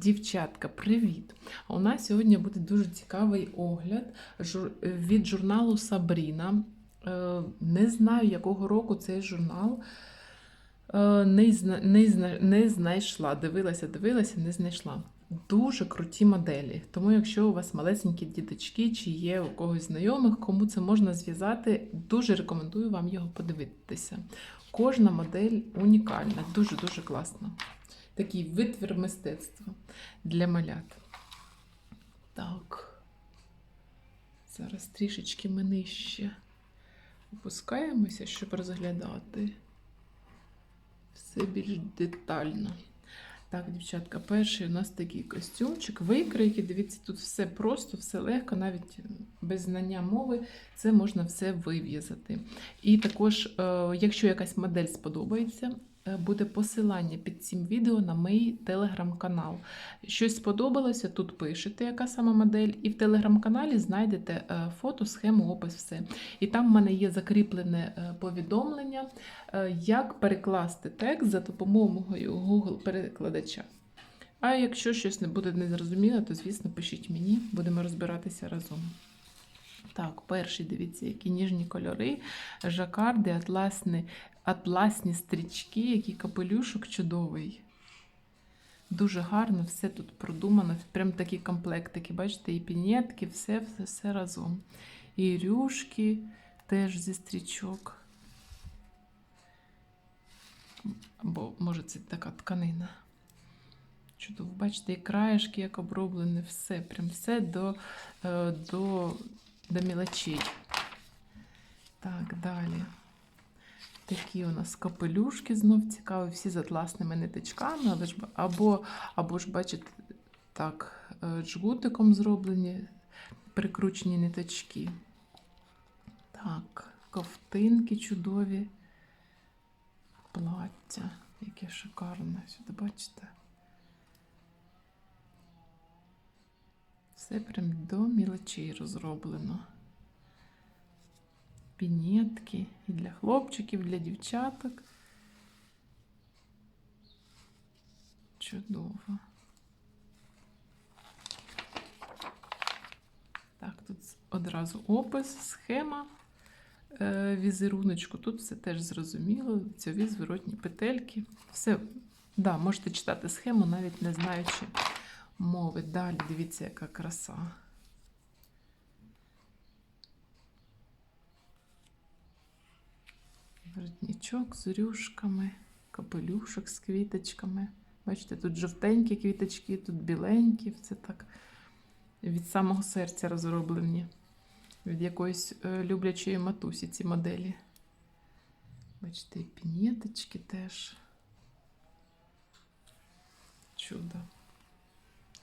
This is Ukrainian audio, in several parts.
Дівчатка, привіт! У нас сьогодні буде дуже цікавий огляд від журналу Сабріна. Е, Не знаю, якого року цей журнал. Е, Не, знайшла. Дивилася, дивилася, не знайшла. Дуже круті моделі. Тому, якщо у вас малесенькі діточки чи є у когось знайомих, кому це можна зв'язати, дуже рекомендую вам його подивитися. Кожна модель унікальна, дуже-дуже класна. Такий витвір мистецтва для малят. Так. Зараз трішечки ми нижче опускаємося, щоб розглядати все більш детально. Так, дівчатка, перший у нас такий костюмчик, викройки. Дивіться, тут все просто, все легко, навіть без знання мови це можна все вив'язати. І також, е, якщо якась модель сподобається, буде посилання під цим відео на мій телеграм-канал. Щось сподобалося, тут пишете, яка сама модель, і в телеграм-каналі знайдете е, фото, схему, опис, все. І там в мене є закріплене е, повідомлення, е, як перекласти текст за допомогою Google-перекладача. А якщо щось не буде незрозуміло, то звісно пишіть мені, будемо розбиратися разом. Так, перший, дивіться, які ніжні кольори, жакарди, атласні, атласні стрічки, який капелюшок чудовий. Дуже гарно, все тут продумано. Прям такі комплектики. Бачите, і пінетки, все, все, все разом. І рюшки теж зі стрічок. Або, може, це така тканина. Чудово, бачите, і краєшки, як оброблені, все, прям все до, е, до, до мілочей. Так, далі. Такі у нас капелюшки знов цікаві, всі з атласними ниточками, але ж, або, або ж, бачите, так, е, джгутиком зроблені, прикручені ниточки. Так, ковтинки чудові. Плаття, яке шикарне. Сюди бачите. Все прям до мілочей розроблено. Пінетки і для хлопчиків, і для дівчаток. Чудово. Так, тут одразу опис, схема е, візеруночку. Тут все теж зрозуміло. Цьові зворотні петельки. Все, да, можете читати схему, навіть не знаючи мови. Далі дивіться, яка краса. Воротничок з рюшками, капелюшок з квіточками. Бачите, тут жовтенькі квіточки, тут біленькі. Це так від самого серця розроблені. Від якоїсь е, люблячої матусі ці моделі. Бачите, і пінеточки теж. Чудо.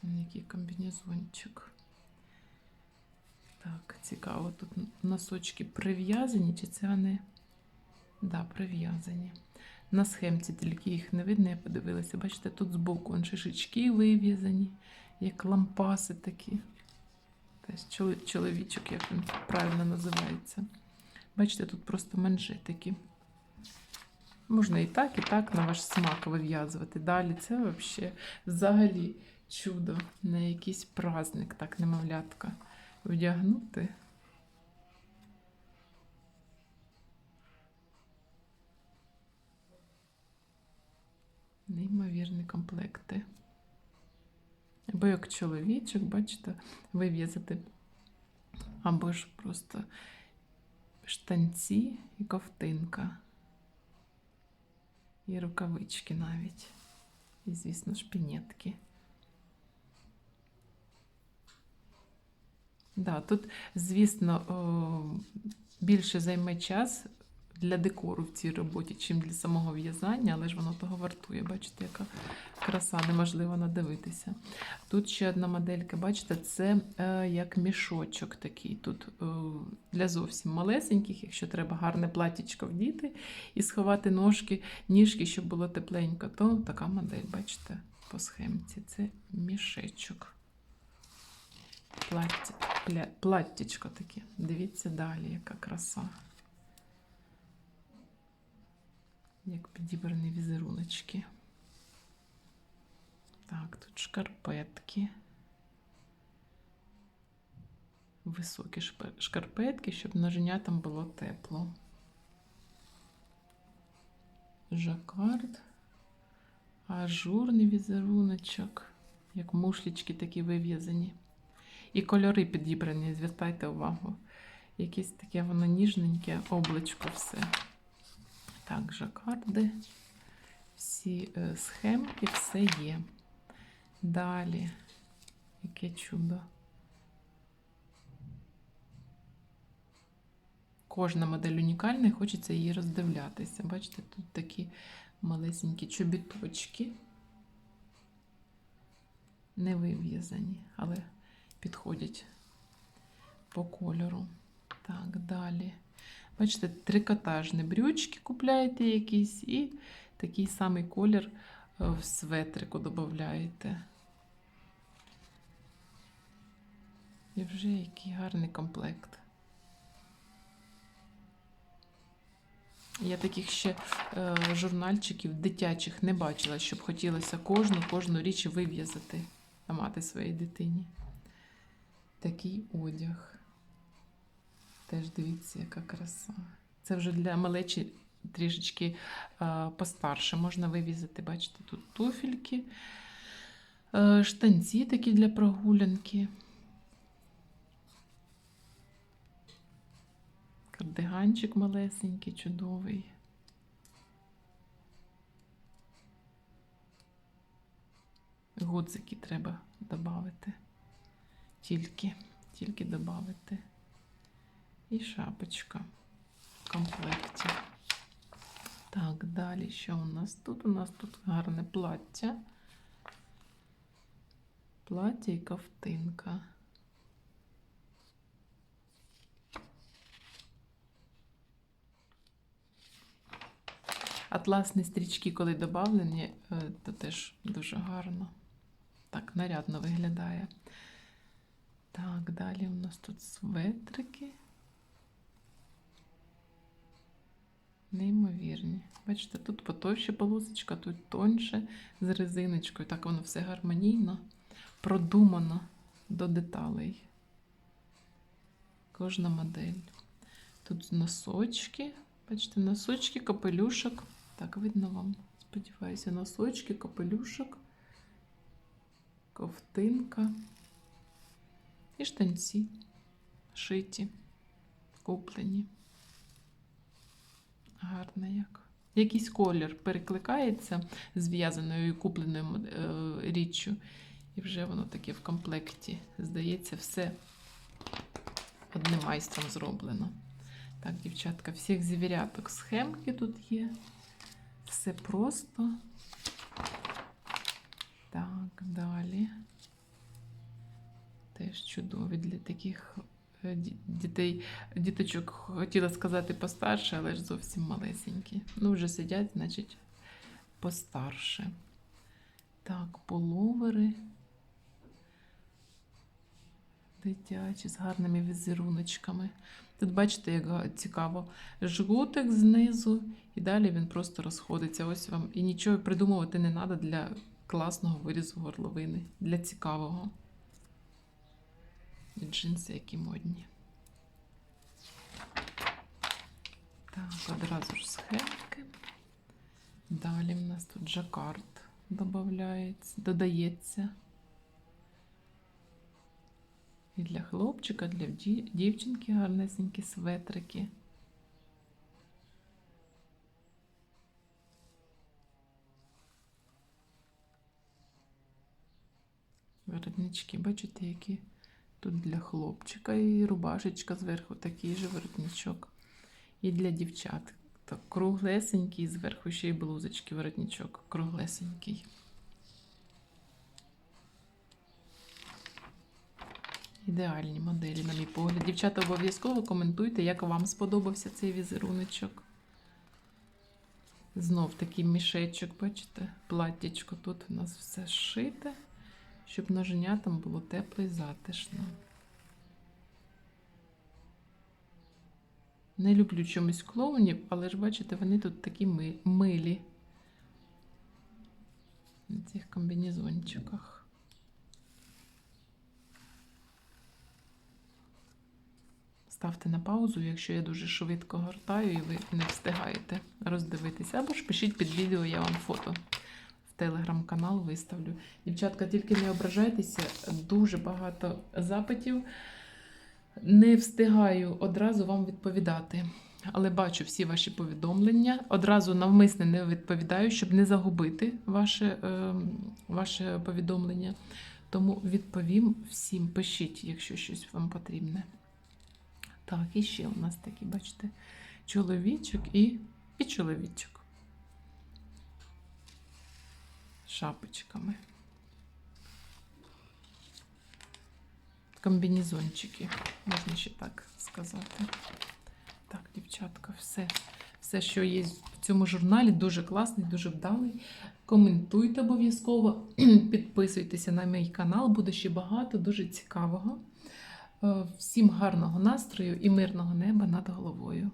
Який комбінезончик. Так, цікаво, тут носочки прив'язані, чи це вони? Да, прив'язані. На схемці тільки їх не видно, я подивилася. Бачите, тут збоку шишечки вив'язані, як лампаси такі. Теж чоловічок, як він правильно називається. Бачите, тут просто манжетики. Можна і так, і так на ваш смак вив'язувати. Далі це взагалі взагалі чудо на якийсь праздник, так, немовлятка. Вдягнути. Неймовірні комплекти. Або як чоловічок, бачите, вив'язати. Або ж просто штанці і ковтинка. І рукавички навіть. І, звісно, шпінетки. Да, тут, звісно, більше займе час для декору в цій роботі, чим для самого в'язання, але ж воно того вартує. Бачите, яка краса, неможливо надивитися. Тут ще одна моделька, бачите, це е, як мішочок такий. Тут е, для зовсім малесеньких, якщо треба гарне платічко вдіти і сховати ножки, ніжки, щоб було тепленько, то така модель, бачите, по схемці. Це мішечок. Плаття, платтячко таке. Дивіться далі, яка краса. Як підібрані візеруночки. Так, тут шкарпетки. Високі шкарпетки, щоб ноженятам було тепло. Жакард. Ажурний візеруночок, як мушлічки такі вив'язані. І кольори підібрані, звертайте увагу. Якесь таке воно ніжненьке облачко все. Так, жакарди. Всі е, схемки, все є. Далі. Яке чудо. Кожна модель унікальна і хочеться її роздивлятися. Бачите, тут такі малесенькі чобіточки. Не вив'язані, але підходять по кольору. Так, далі. Бачите, трикотажні брючки купляєте якісь і такий самий колір е, в светрику додаєте. І вже який гарний комплект. Я таких ще е, журнальчиків дитячих не бачила, щоб хотілося кожну кожну річ вив'язати мати своїй дитині. Такий одяг. Теж дивіться, яка краса. Це вже для малечі трішечки е, постарше можна вивізати. Бачите, тут туфельки, е, штанці такі для прогулянки. Кардиганчик малесенький, чудовий. Гудзики треба додати. Тільки, тільки додати. І шапочка в комплекті. Так, далі що у нас тут? У нас тут гарне плаття. Плаття і ковтинка. Атласні стрічки, коли додавлені, е, то теж дуже гарно. Так, нарядно виглядає. Так, далі у нас тут светрики. Неймовірні. Бачите, тут потовще полосочка, тут тоньше з резиночкою. Так воно все гармонійно, продумано до деталей. Кожна модель. Тут носочки. Бачите, носочки, капелюшок. Так, видно вам. Сподіваюся, носочки, капелюшок, ковтинка і штанці шиті, куплені. Гарно як. Якийсь колір перекликається з в'язаною і купленою е, річчю, і вже воно таке в комплекті. Здається, все одним майстром зроблено. Так, дівчатка, всіх звіряток схемки тут є. Все просто. Так, далі. Теж чудові для таких дітей, діточок, хотіла сказати постарше, але ж зовсім малесенькі. Ну, вже сидять, значить, постарше. Так, половери. Дитячі з гарними візеруночками. Тут бачите, як цікаво. Жгутик знизу, і далі він просто розходиться. Ось вам. І нічого придумувати не треба для класного вирізу горловини, для цікавого. І джинси, які модні. Так, одразу ж схемки. Далі в нас тут жакард додається, додається. І для хлопчика, для дівчинки гарнесенькі светрики. Воротнички, бачите, які тут для хлопчика і рубашечка зверху, такий же воротничок. І для дівчат. Так, круглесенький, зверху ще й блузочки, воротничок, круглесенький. Ідеальні моделі, на мій погляд. Дівчата, обов'язково коментуйте, як вам сподобався цей візеруночок. Знов такий мішечок, бачите, платтячко. Тут у нас все зшите, щоб ноженятам було тепло і затишно. Не люблю чомусь клоунів, але ж бачите, вони тут такі милі на цих комбінезончиках. Ставте на паузу, якщо я дуже швидко гортаю і ви не встигаєте роздивитися. Або ж пишіть під відео, я вам фото телеграм-канал виставлю. Дівчатка, тільки не ображайтеся, дуже багато запитів. Не встигаю одразу вам відповідати. Але бачу всі ваші повідомлення. Одразу навмисне не відповідаю, щоб не загубити ваше, е, ваше повідомлення. Тому відповім всім. Пишіть, якщо щось вам потрібне. Так, і ще у нас такі, бачите, чоловічок і, і чоловічок. З Шапочками. Комбінезончики, можна ще так сказати. Так, дівчатка, все. Все, що є в цьому журналі, дуже класний, дуже вдалий. Коментуйте обов'язково, підписуйтеся на мій канал, буде ще багато дуже цікавого. Е, Всім гарного настрою і мирного неба над головою.